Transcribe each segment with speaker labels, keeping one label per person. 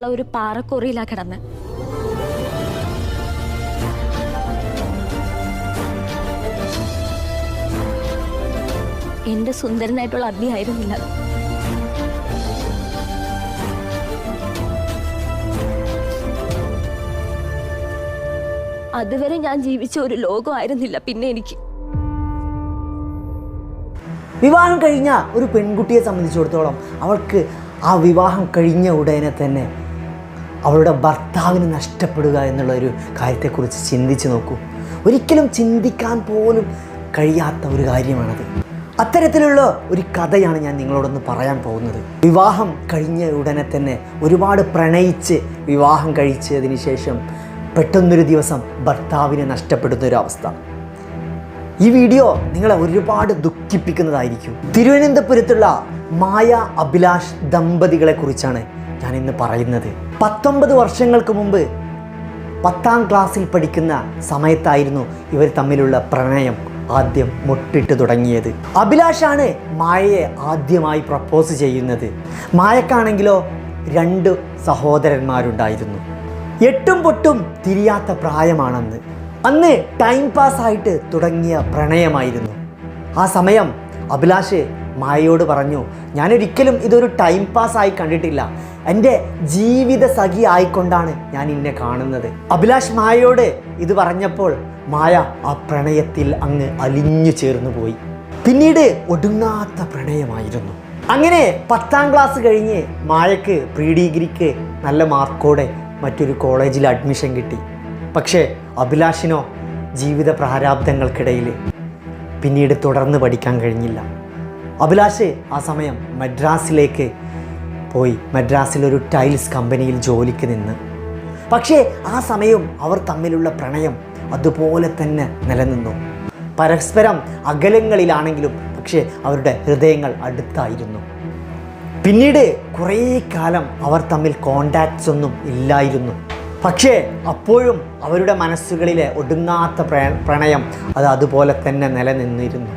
Speaker 1: ഒരു പാറക്കൊറിയിലാ കിടന്ന്. എന്റെ സുന്ദരനായിട്ടുള്ള അഭിയായിരുന്നില്ല അതുവരെ ഞാൻ ജീവിച്ച ഒരു ലോകമായിരുന്നില്ല പിന്നെ എനിക്ക്.
Speaker 2: വിവാഹം കഴിഞ്ഞ ഒരു പെൺകുട്ടിയെ സംബന്ധിച്ചിടത്തോളം അവൾക്ക് ആ വിവാഹം കഴിഞ്ഞ ഉടനെ തന്നെ അവളുടെ ഭർത്താവിന് നഷ്ടപ്പെടുക എന്നുള്ള ഒരു കാര്യത്തെക്കുറിച്ച് ചിന്തിച്ച് നോക്കൂ. ഒരിക്കലും ചിന്തിക്കാൻ പോലും കഴിയാത്ത ഒരു കാര്യമാണത്. അത്തരത്തിലുള്ള ഒരു കഥയാണ് ഞാൻ നിങ്ങളോടൊന്ന് പറയാൻ പോകുന്നത്. വിവാഹം കഴിഞ്ഞ ഉടനെ തന്നെ ഒരുപാട് പ്രണയിച്ച് വിവാഹം കഴിച്ചതിന് ശേഷം പെട്ടെന്നൊരു ദിവസം ഭർത്താവിനെ നഷ്ടപ്പെടുന്ന ഒരു അവസ്ഥ ഈ വീഡിയോ നിങ്ങളെ ഒരുപാട് ദുഃഖിപ്പിക്കുന്നതായിരിക്കും. തിരുവനന്തപുരത്തുള്ള മായ അഭിലാഷ് ദമ്പതികളെ കുറിച്ചാണ് ഞാൻ ഇന്ന് പറയുന്നത് പത്തൊമ്പത് വർഷങ്ങൾക്ക് മുമ്പ് പത്താം ക്ലാസ്സിൽ പഠിക്കുന്ന സമയത്തായിരുന്നു ഇവർ തമ്മിലുള്ള പ്രണയം ആദ്യം മുട്ടിട്ട് തുടങ്ങിയത്. അഭിലാഷാണ് മായയെ ആദ്യമായി പ്രപ്പോസ് ചെയ്യുന്നത്. മായക്കാണെങ്കിലോ രണ്ട് സഹോദരന്മാരുണ്ടായിരുന്നു. എട്ടും പൊട്ടും തിരിയാത്ത പ്രായമാണെന്ന്. അന്ന് ടൈം പാസ്സായിട്ട് തുടങ്ങിയ പ്രണയമായിരുന്നു. ആ സമയം അഭിലാഷ് മായയോട് പറഞ്ഞു ഞാനൊരിക്കലും ഇതൊരു ടൈം പാസ് ആയി കണ്ടിട്ടില്ല. എന്റെ ജീവിത സഖി ആയിക്കൊണ്ടാണ് ഞാൻ ഇന്നെ കാണുന്നത്. അഭിലാഷ് മായയോട് ഇത് പറഞ്ഞപ്പോൾ മായ ആ പ്രണയത്തിൽ അങ്ങ് അലിഞ്ഞു ചേർന്നു പോയി. പിന്നീട് ഒടുങ്ങാത്ത പ്രണയമായിരുന്നു. അങ്ങനെ പത്താം ക്ലാസ് കഴിഞ്ഞ് മായക്ക് പ്രീ ഡിഗ്രിക്ക് നല്ല മാർക്കോടെ മറ്റൊരു കോളേജിൽ അഡ്മിഷൻ കിട്ടി. പക്ഷേ അഭിലാഷിനോ ജീവിത പ്രാരാബ്ദങ്ങൾക്കിടയിൽ പിന്നീട് തുടർന്ന് പഠിക്കാൻ കഴിഞ്ഞില്ല. അഭിലാഷ് ആ സമയം മദ്രാസിലേക്ക് പോയി. മദ്രാസിലൊരു ടൈൽസ് കമ്പനിയിൽ ജോലിക്ക് നിന്ന്. പക്ഷേ ആ സമയം അവർ തമ്മിലുള്ള പ്രണയം അതുപോലെ തന്നെ നിലനിന്നു. പരസ്പരം അകലങ്ങളിലാണെങ്കിലും പക്ഷേ അവരുടെ ഹൃദയങ്ങൾ അടുത്തായിരുന്നു. പിന്നീട് കുറേ കാലം അവർ തമ്മിൽ കോണ്ടാക്ട്സ് ഒന്നും ഇല്ലായിരുന്നു. പക്ഷേ അപ്പോഴും അവരുടെ മനസ്സുകളിലെ ഒടുങ്ങാത്ത പ്രണയം അത് അതുപോലെ തന്നെ നിലനിന്നിരുന്നു.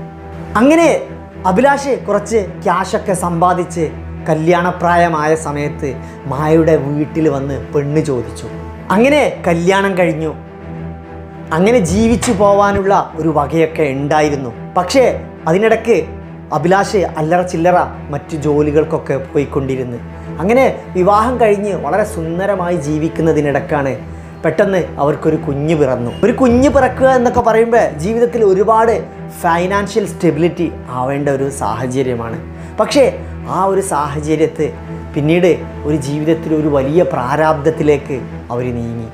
Speaker 2: അങ്ങനെ അഭിലാഷ് കുറച്ച് ക്യാഷൊക്കെ സമ്പാദിച്ച് കല്യാണപ്രായമായ സമയത്ത് മായയുടെ വീട്ടിൽ വന്ന് പെണ്ണ് ചോദിച്ചു. അങ്ങനെ കല്യാണം കഴിഞ്ഞു. അങ്ങനെ ജീവിച്ചു പോവാനുള്ള ഒരു വകയൊക്കെ ഉണ്ടായിരുന്നു. പക്ഷേ അതിനിടയ്ക്ക് അഭിലാഷ് അല്ലറ ചില്ലറ മറ്റു ജോലികൾക്കൊക്കെ പോയിക്കൊണ്ടിരുന്നു. അങ്ങനെ വിവാഹം കഴിഞ്ഞ് വളരെ സുന്ദരമായി ജീവിക്കുന്നതിനിടക്കാണ് പെട്ടെന്ന് അവർക്കൊരു കുഞ്ഞ് പിറന്നു. ഒരു കുഞ്ഞ് പിറക്കുക എന്നൊക്കെ പറയുമ്പോൾ ജീവിതത്തിൽ ഒരുപാട് ഫൈനാൻഷ്യൽ സ്റ്റെബിലിറ്റി ആവേണ്ട ഒരു സാഹചര്യമാണ്. പക്ഷേ ആ ഒരു സാഹചര്യത്തെ പിന്നീട് ഒരു ജീവിതത്തിൽ ഒരു വലിയ പ്രാരാബ്ദത്തിലേക്ക് അവർ നീങ്ങി.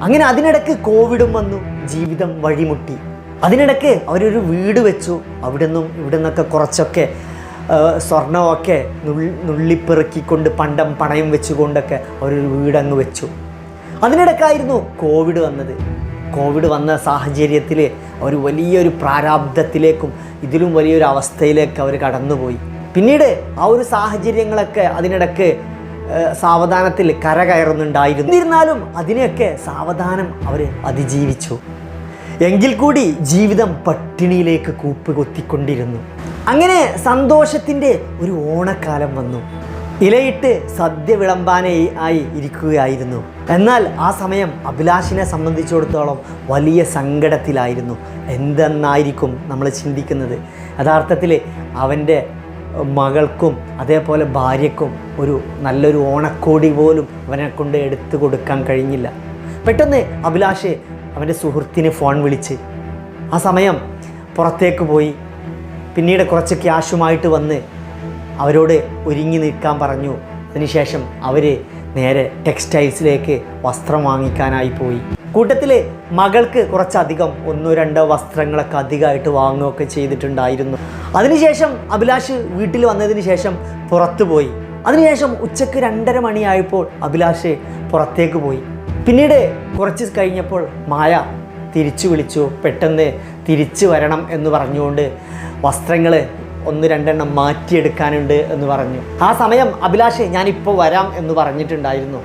Speaker 2: അങ്ങനെ അതിനിടയ്ക്ക് കോവിഡും വന്നു ജീവിതം വഴിമുട്ടി. അതിനിടയ്ക്ക് അവരൊരു വീട് വെച്ചു അവിടെ നിന്നും ഇവിടെ നിന്നൊക്കെ കുറച്ചൊക്കെ സ്വർണമൊക്കെ നുള്ളി നുള്ളിപ്പെറുക്കിക്കൊണ്ട് പണ്ടം പണയം വെച്ചുകൊണ്ടൊക്കെ അവരൊരു വീടങ്ങ് വെച്ചു. അതിനിടയ്ക്കായിരുന്നു കോവിഡ് വന്നത്. കോവിഡ് വന്ന സാഹചര്യത്തിൽ അവർ വലിയൊരു പ്രാരാബ്ധത്തിലേക്കും ഇതിലും വലിയൊരു അവസ്ഥയിലേക്ക് അവർ കടന്നുപോയി. പിന്നീട് ആ ഒരു സാഹചര്യങ്ങളൊക്കെ അതിനിടയ്ക്ക് സാവധാനത്തിൽ കര കയറുന്നുണ്ടായിരുന്നു എന്നിരുന്നാലും അതിനെയൊക്കെ സാവധാനം അവർ അതിജീവിച്ചു. എങ്കിൽ കൂടി ജീവിതം പട്ടിണിയിലേക്ക് കൂപ്പ് കൊത്തിക്കൊണ്ടിരുന്നു അങ്ങനെ സന്തോഷത്തിന്റെ ഒരു ഓണക്കാലം വന്നു. ഇലയിട്ട് സദ്യ വിളമ്പാനായി ആയി ഇരിക്കുകയായിരുന്നു. എന്നാൽ ആ സമയം അഭിലാഷിനെ സംബന്ധിച്ചിടത്തോളം വലിയ സങ്കടത്തിലായിരുന്നു. എന്തെന്നായിരിക്കും നമ്മൾ ചിന്തിക്കുന്നത്? യഥാർത്ഥത്തിൽ അവന്റെ മകൾക്കും അതേപോലെ ഭാര്യക്കും ഒരു നല്ലൊരു ഓണക്കോടി പോലും അവനെ കൊണ്ട് എടുത്തു കൊടുക്കാൻ കഴിഞ്ഞില്ല. പെട്ടെന്ന് അഭിലാഷ് അവന്റെ സുഹൃത്തിന് ഫോൺ വിളിച്ച് ആ സമയം പുറത്തേക്ക് പോയി. പിന്നീട് കുറച്ച് ക്യാഷുമായിട്ട് വന്ന് അവരോട് ഒരുങ്ങി നിൽക്കാൻ പറഞ്ഞു. അതിനുശേഷം അവർ നേരെ ടെക്സ്റ്റൈൽസിലേക്ക് വസ്ത്രം വാങ്ങിക്കാനായി പോയി. കൂട്ടത്തിൽ മകൾക്ക് കുറച്ചധികം ഒന്നോ രണ്ടോ വസ്ത്രങ്ങളൊക്കെ അധികമായിട്ട് വാങ്ങുകയൊക്കെ ചെയ്തിട്ടുണ്ടായിരുന്നു. അതിനുശേഷം അഭിലാഷ് വീട്ടിൽ വന്നതിന് ശേഷം പുറത്തു പോയി. അതിനുശേഷം ഉച്ചയ്ക്ക് രണ്ടര മണിയായപ്പോൾ അഭിലാഷ് പുറത്തേക്ക് പോയി. പിന്നീട് കുറച്ച് കഴിഞ്ഞപ്പോൾ മായ തിരിച്ചു വിളിച്ചു. പെട്ടെന്ന് തിരിച്ചു വരണം എന്ന് പറഞ്ഞുകൊണ്ട് വസ്ത്രങ്ങൾ ഒന്ന് രണ്ടെണ്ണം മാറ്റിയെടുക്കാനുണ്ട് എന്ന് പറഞ്ഞു. ആ സമയം അഭിലാഷ് ഞാനിപ്പോൾ വരാം എന്ന് പറഞ്ഞിട്ടുണ്ടായിരുന്നു.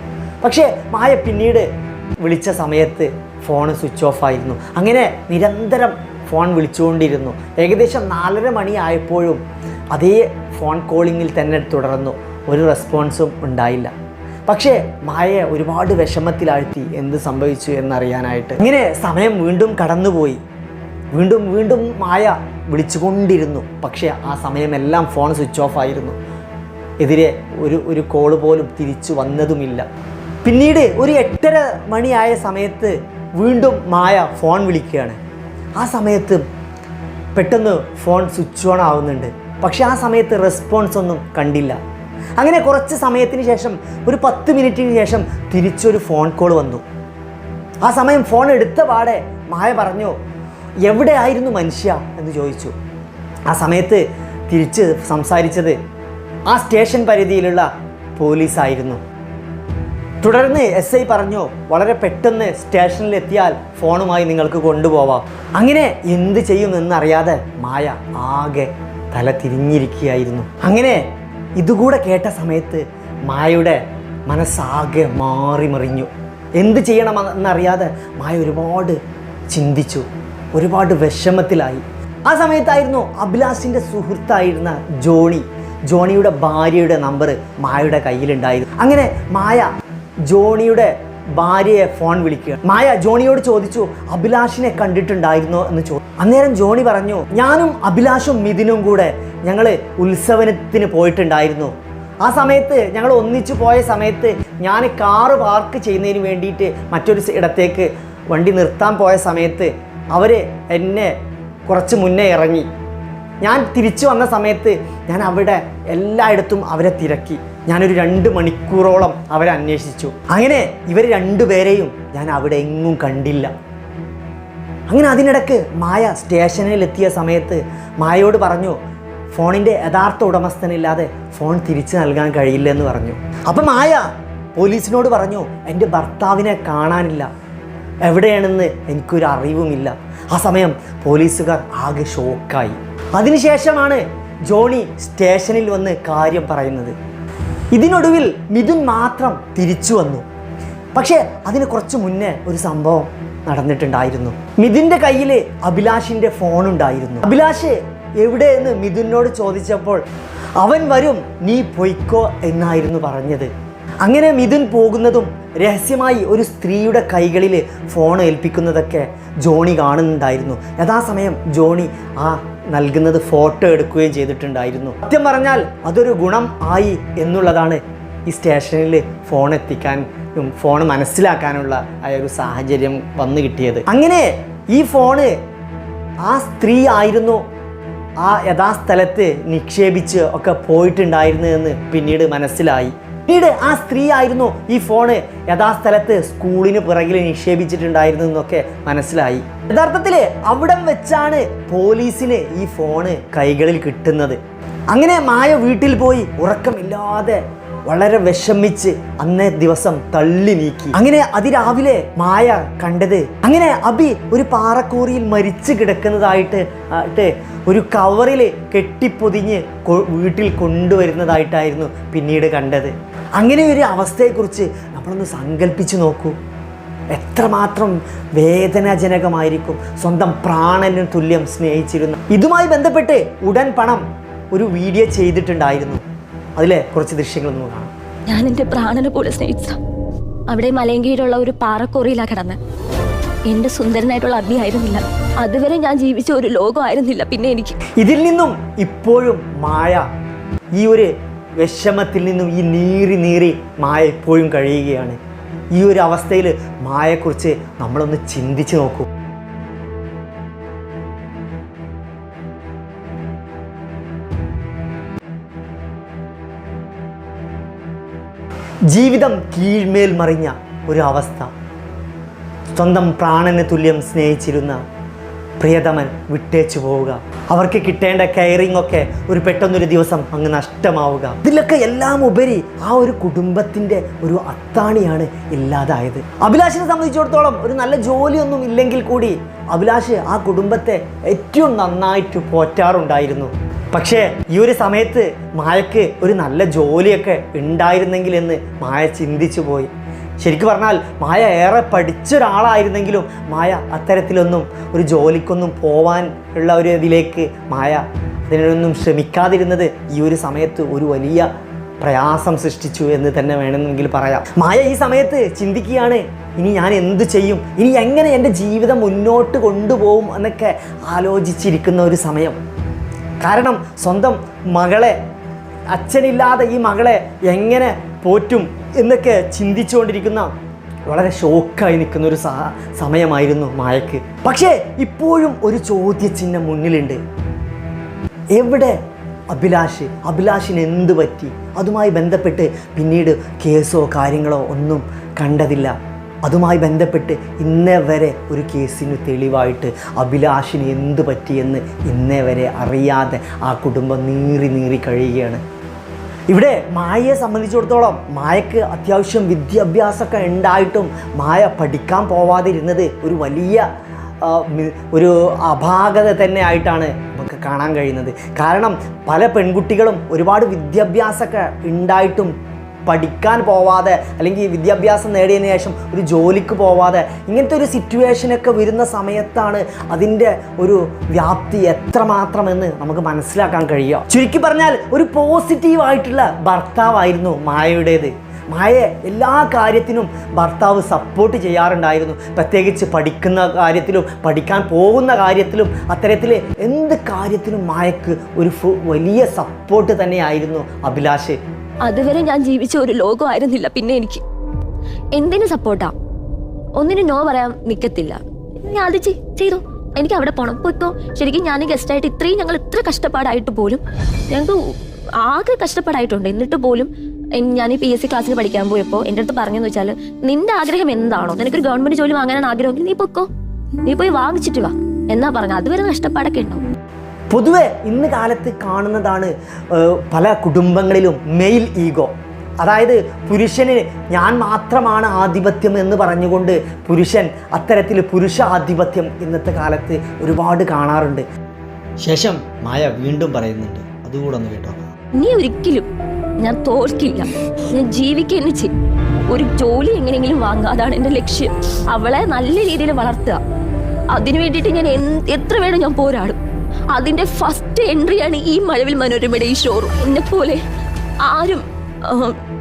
Speaker 2: പക്ഷേ മായ പിന്നീട് വിളിച്ച സമയത്ത് ഫോൺ സ്വിച്ച് ഓഫ് ആയിരുന്നു. അങ്ങനെ നിരന്തരം ഫോൺ വിളിച്ചുകൊണ്ടിരുന്നു. ഏകദേശം നാലര മണിയായപ്പോഴും അതേ ഫോൺ കോളിങ്ങിൽ തന്നെ തുടർന്നു. ഒരു റെസ്പോൺസും ഉണ്ടായില്ല. പക്ഷേ മായയെ ഒരുപാട് വിഷമത്തിലാഴ്ത്തി എന്ത് സംഭവിച്ചു എന്നറിയാനായിട്ട്. ഇങ്ങനെ സമയം വീണ്ടും കടന്നുപോയി. വീണ്ടും വീണ്ടും മായ വിളിച്ചുകൊണ്ടിരുന്നു. പക്ഷേ ആ സമയമെല്ലാം ഫോൺ സ്വിച്ച് ഓഫ് ആയിരുന്നു. എതിരെ ഒരു ഒരു കോൾ പോലും തിരിച്ചു വന്നതുമില്ല. പിന്നീട് ഒരു എട്ടര മണിയായ സമയത്ത് വീണ്ടും മായ ഫോൺ വിളിക്കുകയാണ്. ആ സമയത്ത് പെട്ടെന്ന് ഫോൺ സ്വിച്ച് ഓൺ ആവുന്നുണ്ട്. പക്ഷേ ആ സമയത്ത് റെസ്പോൺസ് ഒന്നും കണ്ടില്ല. അങ്ങനെ കുറച്ച് സമയത്തിന് ശേഷം ഒരു പത്ത് മിനിറ്റിന് ശേഷം തിരിച്ചൊരു ഫോൺ കോൾ വന്നു. ആ സമയം ഫോൺ എടുത്ത പാടെ മായ പറഞ്ഞു എവിടെയായിരുന്നു മനുഷ്യ എന്ന് ചോദിച്ചു. ആ സമയത്ത് തിരിച്ച് സംസാരിച്ചത് ആ സ്റ്റേഷൻ പരിധിയിലുള്ള പോലീസായിരുന്നു. തുടർന്ന് എസ് ഐ പറഞ്ഞു വളരെ പെട്ടെന്ന് സ്റ്റേഷനിലെത്തിയാൽ ഫോണുമായി നിങ്ങൾക്ക് കൊണ്ടുപോവാം. അങ്ങനെ എന്ത് ചെയ്യുമെന്നറിയാതെ മായ ആകെ തല തിരിഞ്ഞിരിക്കുകയായിരുന്നു. അങ്ങനെ ഇതുകൂടെ കേട്ട സമയത്ത് മായയുടെ മനസ്സാകെ മാറി മറിഞ്ഞു എന്ത് ചെയ്യണമെന്നറിയാതെ മായ ഒരുപാട് ചിന്തിച്ചു. ഒരുപാട് വിഷമത്തിലായി. ആ സമയത്തായിരുന്നു അഭിലാഷിന്റെ സുഹൃത്തായിരുന്ന ജോണി. ജോണിയുടെ ഭാര്യയുടെ നമ്പർ മായയുടെ കയ്യിലുണ്ടായിരുന്നു. അങ്ങനെ മായ ജോണിയുടെ ഭാര്യയെ ഫോൺ വിളിക്കുക മായ ജോണിയോട് ചോദിച്ചു അഭിലാഷിനെ കണ്ടിട്ടുണ്ടായിരുന്നോ? എന്ന് ചോദിച്ചു അന്നേരം ജോണി പറഞ്ഞു ഞാനും അഭിലാഷും മിഥുനും കൂടെ ഞങ്ങൾ ഉത്സവനത്തിന് പോയിട്ടുണ്ടായിരുന്നു. ആ സമയത്ത് ഞങ്ങൾ ഒന്നിച്ചു പോയ സമയത്ത് ഞാൻ കാറ് പാർക്ക് ചെയ്യുന്നതിന് വേണ്ടിയിട്ട് മറ്റൊരു ഇടത്തേക്ക് വണ്ടി നിർത്താൻ പോയ സമയത്ത് അവർ എന്നെ കുറച്ച് മുന്നേ ഇറങ്ങി. ഞാൻ തിരിച്ചു വന്ന സമയത്ത് ഞാൻ അവിടെ എല്ലായിടത്തും അവരെ തിരക്കി. ഞാനൊരു രണ്ട് മണിക്കൂറോളം അവരെ അന്വേഷിച്ചു. അങ്ങനെ ഇവർ രണ്ടുപേരെയും ഞാൻ അവിടെ എങ്ങും കണ്ടില്ല. അങ്ങനെ അതിനിടക്ക് മായ സ്റ്റേഷനിൽ എത്തിയ സമയത്ത് മായയോട് പറഞ്ഞു ഫോണിന്റെ യഥാർത്ഥ ഉടമസ്ഥനില്ലാതെ ഫോൺ തിരിച്ചു നൽകാൻ കഴിയില്ല എന്ന് പറഞ്ഞു. അപ്പം മായ പോലീസിനോട് പറഞ്ഞു എന്റെ ഭർത്താവിനെ കാണാനില്ല. എവിടെയാണെന്ന് എനിക്കൊരു അറിവുമില്ല. ആ സമയം പോലീസുകാർ ആകെ ഷോക്കായി. അതിനുശേഷമാണ് ജോണി സ്റ്റേഷനിൽ വന്ന് കാര്യം പറയുന്നത്. ഇതിനൊടുവിൽ മിഥുൻ മാത്രം തിരിച്ചു വന്നു. പക്ഷേ അതിന് കുറച്ച് മുന്നേ ഒരു സംഭവം നടന്നിട്ടുണ്ടായിരുന്നു. മിഥുന്റെ കയ്യിൽ അഭിലാഷിന്റെ ഫോൺ ഉണ്ടായിരുന്നു. അഭിലാഷ് എവിടെയെന്ന് മിഥുനോട് ചോദിച്ചപ്പോൾ അവൻ വരും നീ പൊയ്ക്കോ എന്നായിരുന്നു പറഞ്ഞത്. അങ്ങനെ മിഥുൻ പോകുന്നതും രഹസ്യമായി ഒരു സ്ത്രീയുടെ കൈകളിൽ ഫോൺ ഏൽപ്പിക്കുന്നതൊക്കെ ജോണി കാണുന്നുണ്ടായിരുന്നു. യഥാസമയം ജോണി ആ നൽകുന്നത് ഫോട്ടോ എടുക്കുകയും ചെയ്തിട്ടുണ്ടായിരുന്നു. സത്യം പറഞ്ഞാൽ അതൊരു ഗുണം ആയി എന്നുള്ളതാണ് ഈ സ്റ്റേഷനിൽ ഫോൺ എത്തിക്കാനും ഫോൺ മനസ്സിലാക്കാനുള്ള ആ ഒരു സാഹചര്യം വന്നു കിട്ടിയത്. അങ്ങനെ ഈ ഫോണ് ആ സ്ത്രീ ആയിരുന്നു ആ യഥാസ്ഥലത്ത് നിക്ഷേപിച്ച് ഒക്കെ പോയിട്ടുണ്ടായിരുന്നതെന്ന് പിന്നീട് മനസ്സിലായി. പിന്നീട് ആ സ്ത്രീ ആയിരുന്നു ഈ ഫോണ്. യഥാസ്ഥലത്ത് സ്കൂളിന് പിറകിൽ നിക്ഷേപിച്ചിട്ടുണ്ടായിരുന്നു എന്നൊക്കെ മനസ്സിലായി. യഥാർത്ഥത്തിൽ അവിടം വെച്ചാണ് പോലീസിന് ഈ ഫോണ് കൈകളിൽ കിട്ടുന്നത്. അങ്ങനെ മായ വീട്ടിൽ പോയി ഉറക്കമില്ലാതെ വളരെ വിഷമിച്ച് അന്നേ ദിവസം തള്ളി നീക്കി. അങ്ങനെ അതിരാവിലെ മായ കണ്ടത് അങ്ങനെ അബി ഒരു പാറക്കൂറിയിൽ മരിച്ചു കിടക്കുന്നതായിട്ട് ആയിട്ട് ഒരു കവറിൽ കെട്ടിപ്പൊതിഞ്ഞ് വീട്ടിൽ കൊണ്ടുവരുന്നതായിട്ടായിരുന്നു പിന്നീട് കണ്ടത്. അങ്ങനെ ഒരു അവസ്ഥയെക്കുറിച്ച് നമ്മളൊന്ന് സങ്കല്പിച്ച് നോക്കൂ. എത്രമാത്രം വേദനാജനകമായിരിക്കും. സ്വന്തം പ്രാണന് തുല്യം സ്നേഹിച്ചിരുന്ന. ഇതുമായി ബന്ധപ്പെട്ട് ഉടൻ പണം ഒരു വീഡിയോ ചെയ്തിട്ടുണ്ടായിരുന്നു. അതിലെ കുറച്ച് ദൃശ്യങ്ങളൊന്നും കാണാം.
Speaker 1: ഞാൻ എന്റെ പ്രാണനെ പോലെ സ്നേഹിച്ച അവിടെ മലയങ്കിയിലുള്ള ഒരു പാറക്കോറിയിലാണ് കിടന്ന്. എന്റെ സുന്ദരനായിട്ടുള്ള അഭി ആയിരുന്നില്ല. അതുവരെ ഞാൻ ജീവിച്ച ഒരു ലോകമായിരുന്നില്ല പിന്നെ എനിക്ക്.
Speaker 2: ഇതിൽ നിന്നും ഇപ്പോഴും മായ ഈ ഒരു വിഷമത്തിൽ നിന്നും ഈ നീറി നീറി മായ എപ്പോഴും കഴിയുകയാണ്. ഈ ഒരു അവസ്ഥയിൽ മായെക്കുറിച്ച് നമ്മളൊന്ന് ചിന്തിച്ച് നോക്കൂ. ജീവിതം കീഴ്മേൽ മറിഞ്ഞ ഒരു അവസ്ഥ. സ്വന്തം പ്രാണന് തുല്യം സ്നേഹിച്ചിരുന്ന പ്രിയതമൻ വിട്ടേച്ചു പോവുക. അവർക്ക് കിട്ടേണ്ട കെയറിംഗ് ഒക്കെ ഒരു പെട്ടെന്നൊരു ദിവസം അങ്ങ് നഷ്ടമാവുക. ഇതിലൊക്കെ എല്ലാം ഉപരി ആ ഒരു കുടുംബത്തിന്റെ ഒരു അത്താണിയാണ് ഇല്ലാതായത്. അഭിലാഷിനെ സംബന്ധിച്ചിടത്തോളം ഒരു നല്ല ജോലിയൊന്നും ഇല്ലെങ്കിൽ കൂടി അഭിലാഷ് ആ കുടുംബത്തെ ഏറ്റവും നന്നായിട്ട് പോറ്റാറുണ്ടായിരുന്നു. പക്ഷേ ഈ ഒരു സമയത്ത് മായക്ക് ഒരു നല്ല ജോലിയൊക്കെ ഉണ്ടായിരുന്നെങ്കിൽ എന്ന് മായ ചിന്തിച്ചു പോയി. ശരിക്കും പറഞ്ഞാൽ മായ ഏറെ പഠിച്ച ഒരാളായിരുന്നെങ്കിലും മായ അത്തരത്തിലൊന്നും ഒരു ജോലിക്കൊന്നും പോവാൻ ഉള്ള ഒരു ഇതിലേക്ക് മായ അതിനൊന്നും ശ്രമിക്കാതിരുന്നത് ഈ ഒരു സമയത്ത് ഒരു വലിയ പ്രയാസം സൃഷ്ടിച്ചു എന്ന് തന്നെ വേണമെങ്കിൽ പറയാം. മായ ഈ സമയത്ത് ചിന്തിക്കുകയാണ് ഇനി ഞാൻ എന്ത് ചെയ്യും? ഇനി എങ്ങനെ എന്റെ ജീവിതം മുന്നോട്ട് കൊണ്ടുപോകും? എന്നൊക്കെ ആലോചിച്ചിരിക്കുന്ന ഒരു സമയം. കാരണം സ്വന്തം മകളെ അച്ഛനില്ലാതെ ഈ മകളെ എങ്ങനെ പോറ്റും എന്നൊക്കെ ചിന്തിച്ചുകൊണ്ടിരിക്കുന്ന വളരെ ഷോക്കായി നിൽക്കുന്ന ഒരു സമയമായിരുന്നു മായക്ക്. പക്ഷേ ഇപ്പോഴും ഒരു ചോദ്യചിഹ്നം മുന്നിലുണ്ട്. എവിടെ അഭിലാഷ്? അഭിലാഷിന് എന്ത് പറ്റി? അതുമായി ബന്ധപ്പെട്ട് പിന്നീട് കേസോ കാര്യങ്ങളോ ഒന്നും കണ്ടതില്ല. അതുമായി ബന്ധപ്പെട്ട് ഇന്നേ വരെ ഒരു കേസിന് തെളിവായിട്ട് അഭിലാഷിന് എന്ത് പറ്റിയെന്ന് ഇന്നേ വരെ അറിയാതെ ആ കുടുംബം നീറി നീറി കഴിയുകയാണ്. ഇവിടെ മായയെ സംബന്ധിച്ചിടത്തോളം മായക്ക് അത്യാവശ്യം വിദ്യാഭ്യാസമൊക്കെ ഉണ്ടായിട്ടും മായ പഠിക്കാൻ പോവാതിരുന്നത് ഒരു വലിയ ഒരു അപാകത തന്നെ ആയിട്ടാണ് നമുക്ക് കാണാൻ കഴിയുന്നത്. കാരണം പല പെൺകുട്ടികളും ഒരുപാട് വിദ്യാഭ്യാസമൊക്കെ ഉണ്ടായിട്ടും പഠിക്കാൻ പോവാതെ അല്ലെങ്കിൽ വിദ്യാഭ്യാസം നേടിയതിന് ശേഷം ഒരു ജോലിക്ക് പോവാതെ ഇങ്ങനത്തെ ഒരു സിറ്റുവേഷനൊക്കെ വരുന്ന സമയത്താണ് അതിന്റെ ഒരു വ്യാപ്തി എത്രമാത്രമെന്ന് നമുക്ക് മനസ്സിലാക്കാൻ കഴിയുക. ചുരുക്കി പറഞ്ഞാൽ ഒരു പോസിറ്റീവായിട്ടുള്ള ഭർത്താവായിരുന്നു മായയുടേത്. മായയെ എല്ലാ കാര്യത്തിനും ഭർത്താവ് സപ്പോർട്ട് ചെയ്യാറുണ്ടായിരുന്നു. പ്രത്യേകിച്ച് പഠിക്കുന്ന കാര്യത്തിലും പഠിക്കാൻ പോകുന്ന കാര്യത്തിലും അത്തരത്തിൽ എന്ത് കാര്യത്തിനും മായക്ക് ഒരു വലിയ സപ്പോർട്ട് തന്നെയായിരുന്നു അഭിലാഷ്.
Speaker 1: അതുവരെ ഞാൻ ജീവിച്ച ഒരു ലോകമായിരുന്നില്ല പിന്നെ എനിക്ക്. എന്തിനു സപ്പോർട്ടാ? ഒന്നിനും നോ പറയാൻ നിൽക്കത്തില്ല ഞാൻ അത് ചെയ്തു? എനിക്ക് അവിടെ പോകണം പോയിക്കോ. ശരിക്കും ഞാൻ ഗസ്റ്റായിട്ട് ഇത്രയും ഞങ്ങൾ ഇത്ര കഷ്ടപ്പാടായിട്ട് പോലും ഞങ്ങൾക്ക് ആകെ കഷ്ടപ്പാടായിട്ടുണ്ട്. എന്നിട്ട് പോലും ഞാൻ ഈ പി എസ് സി ക്ലാസ്സിൽ പഠിക്കാൻ പോയപ്പോൾ എന്റെ അടുത്ത് പറഞ്ഞെന്ന് വെച്ചാൽ നിന്റെ ആഗ്രഹം എന്താണോ? നിനക്കൊരു ഗവൺമെന്റ് ജോലി വാങ്ങാനാണ് ആഗ്രഹമെങ്കിൽ നീ പൊക്കോ നീ പോയി വാങ്ങിച്ചിട്ട് വാ. എന്നാ പറഞ്ഞ? അതുവരെ കഷ്ടപ്പാടൊക്കെ ഉണ്ടാവും
Speaker 2: പൊതുവെ ഇന്ന് കാലത്ത് കാണുന്നതാണ് പല കുടുംബങ്ങളിലും മെയിൽ ഈഗോ അതായത് പുരുഷന് ഞാൻ മാത്രമാണ് ആധിപത്യം എന്ന് പറഞ്ഞുകൊണ്ട് പുരുഷൻ അത്തരത്തിൽ പുരുഷ ആധിപത്യം ഇന്നത്തെ കാലത്ത് ഒരുപാട് കാണാറുണ്ട്. ശേഷം മായ വീണ്ടും പറയുന്നുണ്ട്. അതുകൂടെ ഒന്ന് കേട്ടോ.
Speaker 1: നീ ഒരിക്കലും ഞാൻ തോൽക്കില്ല. ഞാൻ ജീവിക്കുക ചെയ്യും. ഒരു ജോലി എങ്ങനെയെങ്കിലും വാങ്ങുക. അതാണ് എന്റെ ലക്ഷ്യം. അവളെ നല്ല രീതിയിൽ വളർത്തുക. അതിനു വേണ്ടിയിട്ട് ഞാൻ എത്ര വേണം ഞാൻ പോരാടും. അതിന്റെ ഫസ്റ്റ് എൻട്രിയാണ് ഈ മഴവിൽ മനോരമയുടെ ഈ ഷോറൂം എന്നെ പോലെ ആരും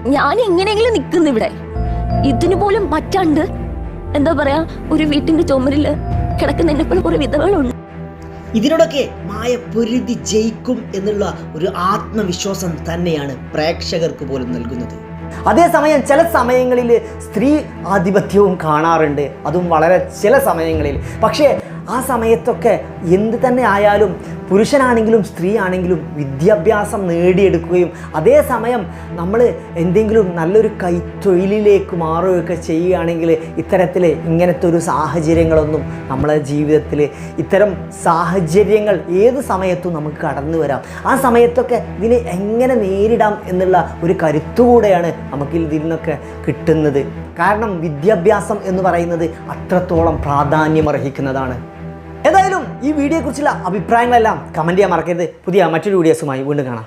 Speaker 1: ഞാൻ എങ്ങനെയെങ്കിലും നിൽക്കുന്നു ഇവിടെ. ഇതിനു പോലും പറ്റാണ്ട് എന്താ പറയാ ഒരു വീട്ടിന്റെ ചുമരിൽ കിടക്കുന്ന എന്നെ പോലെ കുറെ വിധവകളുണ്ട്
Speaker 3: ഇതിനോടൊക്കെ മായ പൊരുതി ജയിക്കും എന്നുള്ള ഒരു ആത്മവിശ്വാസം തന്നെയാണ് പ്രേക്ഷകർക്ക് പോലും നൽകുന്നത്.
Speaker 2: അതേസമയം ചില സമയങ്ങളിൽ സ്ത്രീ ആധിപത്യവും കാണാറുണ്ട്. അതും വളരെ ചില സമയങ്ങളിൽ. പക്ഷേ ആ സമയത്തൊക്കെ എന്ത് തന്നെ ആയാലും പുരുഷനാണെങ്കിലും സ്ത്രീ ആണെങ്കിലും വിദ്യാഭ്യാസം നേടിയെടുക്കുകയും അതേസമയം നമ്മൾ എന്തെങ്കിലും നല്ലൊരു കൈത്തൊഴിലിലേക്ക് മാറുകയൊക്കെ ചെയ്യുകയാണെങ്കിൽ ഇത്തരത്തിൽ ഇങ്ങനത്തെ ഒരു സാഹചര്യങ്ങളൊന്നും നമ്മളെ ജീവിതത്തിൽ ഇത്തരം സാഹചര്യങ്ങൾ ഏത് സമയത്തും നമുക്ക് കടന്നു വരാം. ആ സമയത്തൊക്കെ ഇതിനെ എങ്ങനെ നേരിടാം എന്നുള്ള ഒരു കരുത്തുകൂടെയാണ് നമുക്ക് ഇതിൽ നിന്നൊക്കെ കിട്ടുന്നത്. കാരണം വിദ്യാഭ്യാസം എന്ന് പറയുന്നത് അത്രത്തോളം പ്രാധാന്യമർഹിക്കുന്നതാണ്. ഏതായാലും ഈ വീഡിയോയെക്കുറിച്ചുള്ള അഭിപ്രായങ്ങളെല്ലാം കമന്റ് ചെയ്യാൻ മറക്കരുത്. പുതിയ മറ്റൊരു വീഡിയോസുമായി വീണ്ടും കാണാം.